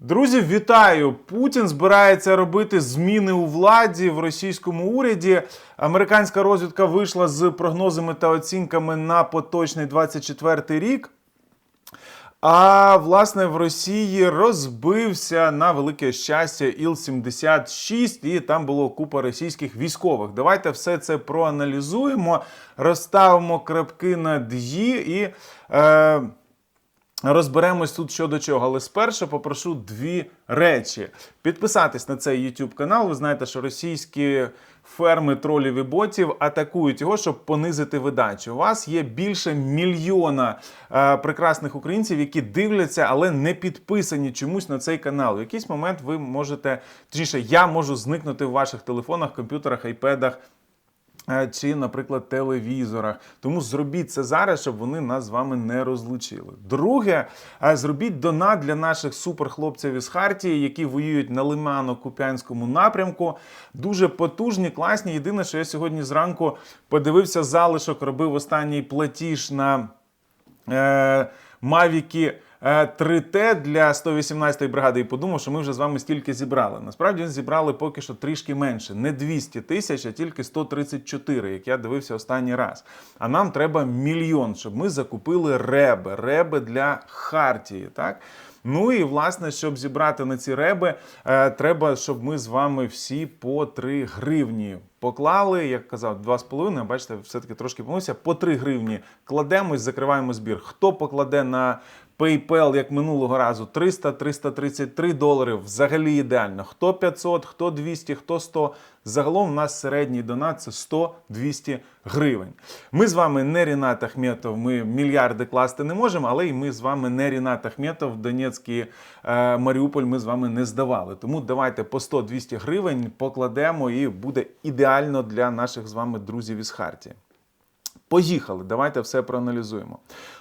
Друзі, вітаю! Путін збирається робити зміни у владі в російському уряді. Американська розвідка вийшла з прогнозами та оцінками на поточний 24 рік. А власне в Росії розбився на велике щастя Іл-76, і там було купа російських військових. Давайте все це проаналізуємо, розставимо крапки над «і» і. Е, Розберемось тут що до чого, але спершу попрошу дві речі: підписатись на цей YouTube канал. Ви знаєте, що російські ферми тролів і ботів атакують його, щоб понизити видачу. У вас є більше мільйона е, прекрасних українців, які дивляться, але не підписані чомусь на цей канал. В якийсь момент ви можете, точніше, я можу зникнути в ваших телефонах, комп'ютерах, айпедах. Е, Чи, наприклад, телевізорах. Тому зробіть це зараз, щоб вони нас з вами не розлучили. Друге, е, зробіть донат для наших суперхлопців із Хартії, які воюють на Лимано-Куп'янському напрямку. Дуже потужні, класні. Єдине, що я сьогодні зранку подивився залишок, робив останній платіж на е, Мавіки. 3Т для 118-ї бригади і подумав, що ми вже з вами стільки зібрали. Насправді зібрали поки що трішки менше. Не 200 тисяч, а тільки 134, як я дивився останній раз. А нам треба мільйон, щоб ми закупили реби, реби для Хартії. так? Ну і власне, щоб зібрати на ці реби, е, треба, щоб ми з вами всі по 3 гривні поклали. Як казав, 2,5, бачите, все-таки трошки помилився. По 3 гривні кладемо і закриваємо збір. Хто покладе на PayPal, як минулого разу, 300-333 долари взагалі ідеально. Хто 500, хто 200, хто 100. Загалом у нас середній донат це 100-200 гривень. Ми з вами не Рінат Ахметов, ми мільярди класти не можемо, але і ми з вами не Рінат Ахметов, Донецький е, Маріуполь ми з вами не здавали. Тому давайте по 100-200 гривень покладемо і буде ідеально для наших з вами друзів із Хартії. Поїхали, давайте все проаналізуємо.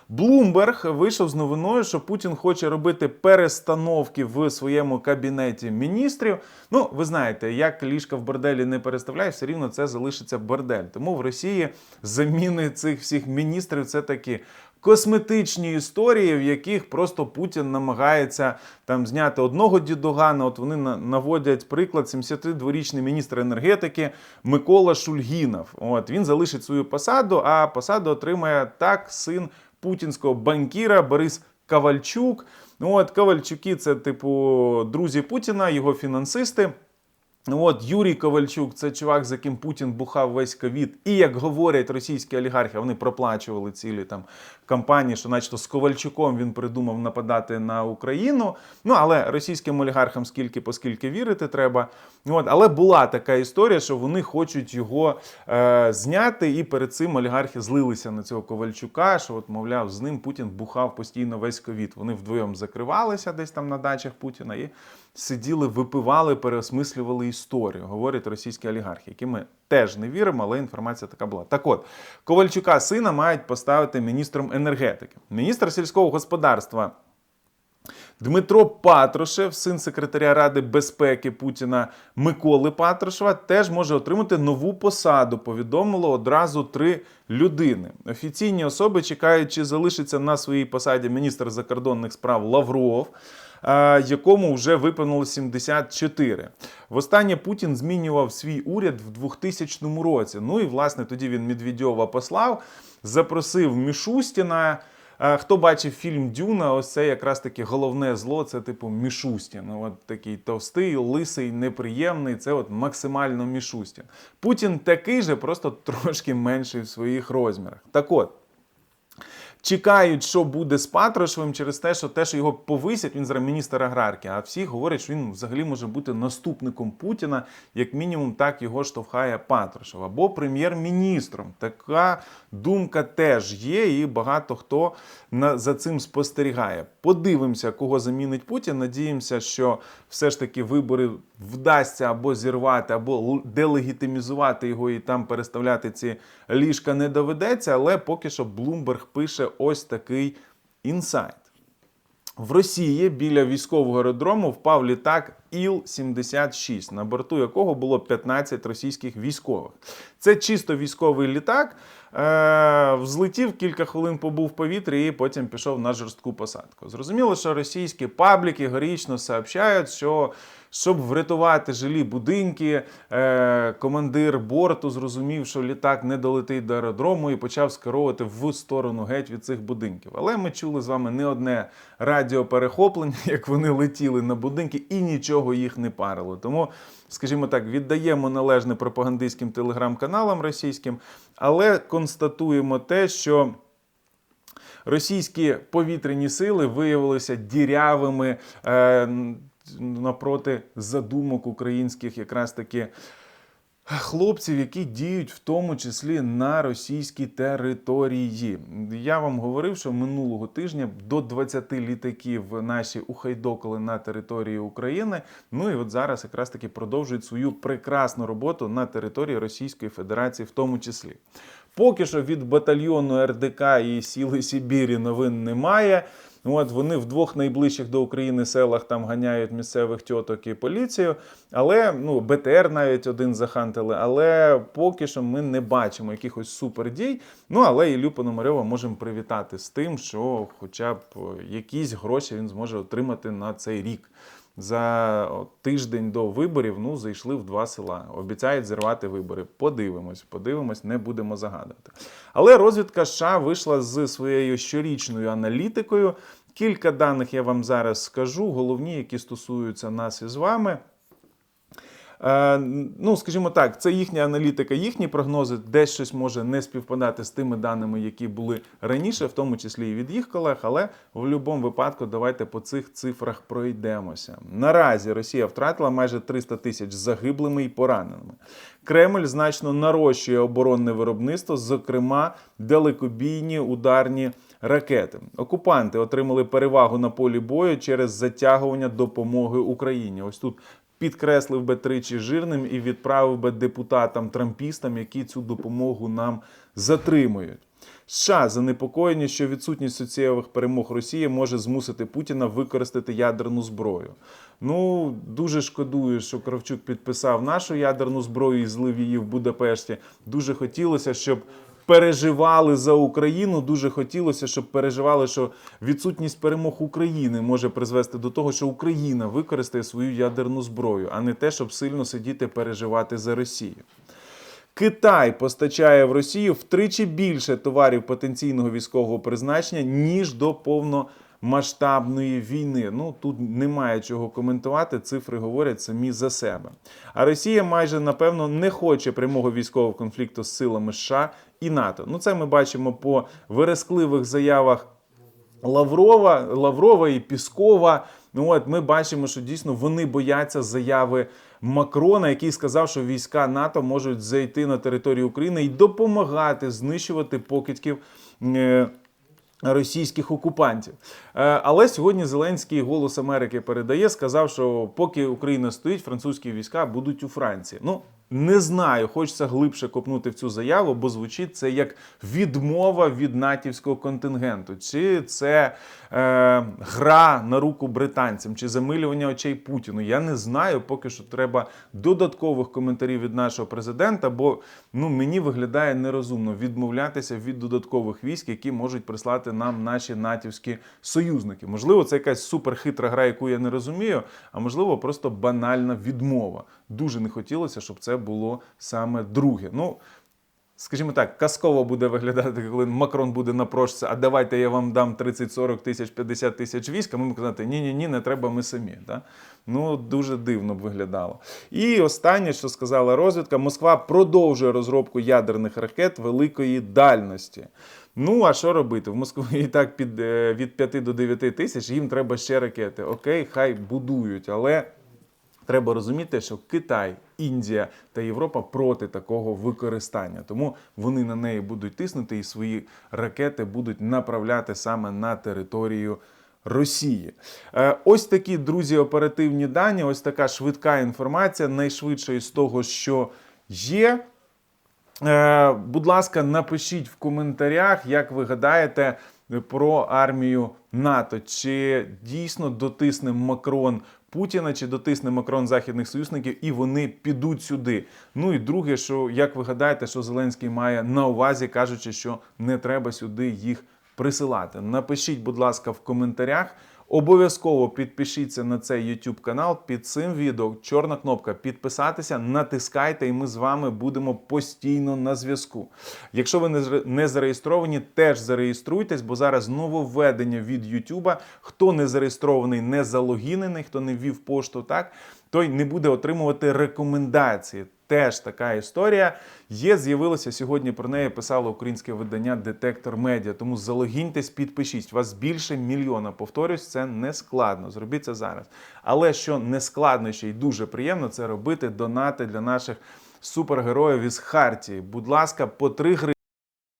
Блумберг вийшов з новиною, що Путін хоче робити перестановки в своєму кабінеті міністрів. Ну, ви знаєте, як ліжка в борделі не переставляє, все рівно це залишиться бордель. Тому в Росії заміни цих всіх міністрів це такі. Косметичні історії, в яких просто Путін намагається там зняти одного дідугана. От вони наводять приклад 72-річний міністр енергетики Микола Шульгінов. От він залишить свою посаду, а посаду отримає так син путінського банкіра Борис Кавальчук. Ну, От Кавальчуки це типу друзі Путіна, його фінансисти. Ну От Юрій Ковальчук, це чувак, з яким Путін бухав весь ковід. І як говорять російські олігархи, вони проплачували цілі там кампанії, що, начебто, з Ковальчуком він придумав нападати на Україну. Ну але російським олігархам скільки поскільки вірити треба. От, але була така історія, що вони хочуть його е, зняти, і перед цим олігархи злилися на цього Ковальчука. Що, от, мовляв, з ним Путін бухав постійно весь ковід. Вони вдвоєм закривалися десь там на дачах Путіна і сиділи, випивали, переосмислювали історію, говорять російські олігархи, які ми теж не віримо, але інформація така була. Так от, Ковальчука сина мають поставити міністром енергетики. Міністр сільського господарства. Дмитро Патрушев, син секретаря Ради безпеки Путіна Миколи Патрушева, теж може отримати нову посаду. Повідомило одразу три людини. Офіційні особи чекають, чи залишиться на своїй посаді міністр закордонних справ Лавров. Е, Якому вже виповнило 74. Востаннє Путін змінював свій уряд в 2000 році. Ну і власне тоді він Медведєва послав, запросив Мішустіна. Е, Хто бачив фільм Дюна, ось це якраз таки головне зло, це типу Мішустін. От такий товстий, лисий, неприємний. Це от максимально Мішустін. Путін такий же, просто трошки менший в своїх розмірах. Так от. Чекають, що буде з Патрушевим через те, що те, що його повисять, він зараз міністр аграрки. А всі говорять, що він взагалі може бути наступником Путіна, як мінімум, так його штовхає Патрушев або прем'єр-міністром. Така думка теж є, і багато хто за цим спостерігає. Подивимося, кого замінить Путін. Надіємося, що все ж таки вибори вдасться або зірвати, або делегітимізувати його і там переставляти ці ліжка не доведеться. Але поки що Блумберг пише ось такий інсайт. В Росії біля військового аеродрому впав літак Іл-76, на борту якого було 15 російських військових. Це чисто військовий літак. Е, взлетів, кілька хвилин побув в повітрі і потім пішов на жорстку посадку. Зрозуміло, що російські пабліки горічно сообщають, що щоб врятувати жилі будинки, е, командир борту зрозумів, що літак не долетить до аеродрому і почав скеровувати в сторону геть від цих будинків. Але ми чули з вами не одне радіоперехоплення, як вони летіли на будинки, і нічого їх не парило. Тому, скажімо так, віддаємо належне пропагандистським телеграм-каналам російським, але констатуємо те, що. Російські повітряні сили виявилися дірявими е, напроти задумок українських якраз таки хлопців, які діють в тому числі на російській території. Я вам говорив, що минулого тижня до 20 літаків наші ухайдокали на території України. Ну і от зараз якраз таки продовжують свою прекрасну роботу на території Російської Федерації, в тому числі. Поки що від батальйону РДК і Сіли Сибірі новин немає. От вони в двох найближчих до України селах там ганяють місцевих тьоток і поліцію. Але ну БТР навіть один захантили. Але поки що ми не бачимо якихось супердій. Ну але Ілю Пономарьова можемо привітати з тим, що хоча б якісь гроші він зможе отримати на цей рік. За тиждень до виборів ну зайшли в два села. Обіцяють зірвати вибори. Подивимось, подивимось, не будемо загадувати. Але розвідка США вийшла з своєю щорічною аналітикою. Кілька даних я вам зараз скажу, головні, які стосуються нас із вами. Е, ну, скажімо так, це їхня аналітика, їхні прогнози, десь щось може не співпадати з тими даними, які були раніше, в тому числі і від їх колег. Але в будь-якому випадку давайте по цих цифрах пройдемося. Наразі Росія втратила майже 300 тисяч загиблими і пораненими. Кремль значно нарощує оборонне виробництво, зокрема далекобійні ударні. Ракети окупанти отримали перевагу на полі бою через затягування допомоги Україні. Ось тут підкреслив би тричі жирним і відправив би депутатам трампістам, які цю допомогу нам затримують. США занепокоєні, що відсутність суттєвих перемог Росії може змусити Путіна використати ядерну зброю. Ну дуже шкодую, що Кравчук підписав нашу ядерну зброю і злив її в Будапешті. Дуже хотілося, щоб переживали за Україну. Дуже хотілося, щоб переживали, що відсутність перемог України може призвести до того, що Україна використає свою ядерну зброю, а не те, щоб сильно сидіти переживати за Росію. Китай постачає в Росію втричі більше товарів потенційного військового призначення, ніж до повномасштабної війни. Ну тут немає чого коментувати. Цифри говорять самі за себе. А Росія майже напевно не хоче прямого військового конфлікту з силами США і НАТО. Ну це ми бачимо по верескливих заявах. Лаврова, Лаврова і Піскова. Ну от ми бачимо, що дійсно вони бояться заяви Макрона, який сказав, що війська НАТО можуть зайти на територію України і допомагати знищувати покидьків. е, Російських окупантів, Е, але сьогодні Зеленський голос Америки передає, сказав, що поки Україна стоїть, французькі війська будуть у Франції. Ну не знаю, хочеться глибше копнути в цю заяву, бо звучить це як відмова від натівського контингенту, чи це е, гра на руку британцям, чи замилювання очей Путіну. Я не знаю. Поки що треба додаткових коментарів від нашого президента, бо ну мені виглядає нерозумно відмовлятися від додаткових військ, які можуть прислати нам наші натівські союзники. Можливо, це якась суперхитра гра, яку я не розумію, а можливо, просто банальна відмова. Дуже не хотілося, щоб це було саме друге. Ну, скажімо так, казково буде виглядати, коли Макрон буде напрошуватися, а давайте я вам дам 30, 40 тисяч, 50 тисяч військ, а ми казати, ні, ні, ні, не треба, ми самі. Да? Ну, дуже дивно б виглядало. І останнє, що сказала розвідка, Москва продовжує розробку ядерних ракет великої дальності. Ну, а що робити? В Москві і так під, е, від 5 до 9 тисяч їм треба ще ракети. Окей, хай будують, але. Треба розуміти, що Китай, Індія та Європа проти такого використання, тому вони на неї будуть тиснути і свої ракети будуть направляти саме на територію. Росії, Е, ось такі друзі, оперативні дані. Ось така швидка інформація, найшвидше із того, що є. Е, Будь ласка, напишіть в коментарях, як ви гадаєте, про армію НАТО. Чи дійсно дотисне Макрон Путіна, чи дотисне Макрон західних союзників, і вони підуть сюди. Ну і друге, що як ви гадаєте, що Зеленський має на увазі, кажучи, що не треба сюди їх присилати. Напишіть, будь ласка, в коментарях. Обов'язково підпишіться на цей YouTube канал. Під цим відео чорна кнопка підписатися, натискайте, і ми з вами будемо постійно на зв'язку. Якщо ви не зареєстровані, теж зареєструйтесь, бо зараз нововведення від YouTube. Хто не зареєстрований, не залогінений, хто не ввів пошту, так той не буде отримувати рекомендації. Теж така історія є. З'явилося сьогодні. Про неї писало українське видання Детектор Медіа. Тому залогіньтесь, підпишіть. Вас більше мільйона. Повторюсь, це не складно. Зробіть це зараз. Але що не складно ще й дуже приємно, це робити донати для наших супергероїв із Хартії. Будь ласка, по 3 гривні.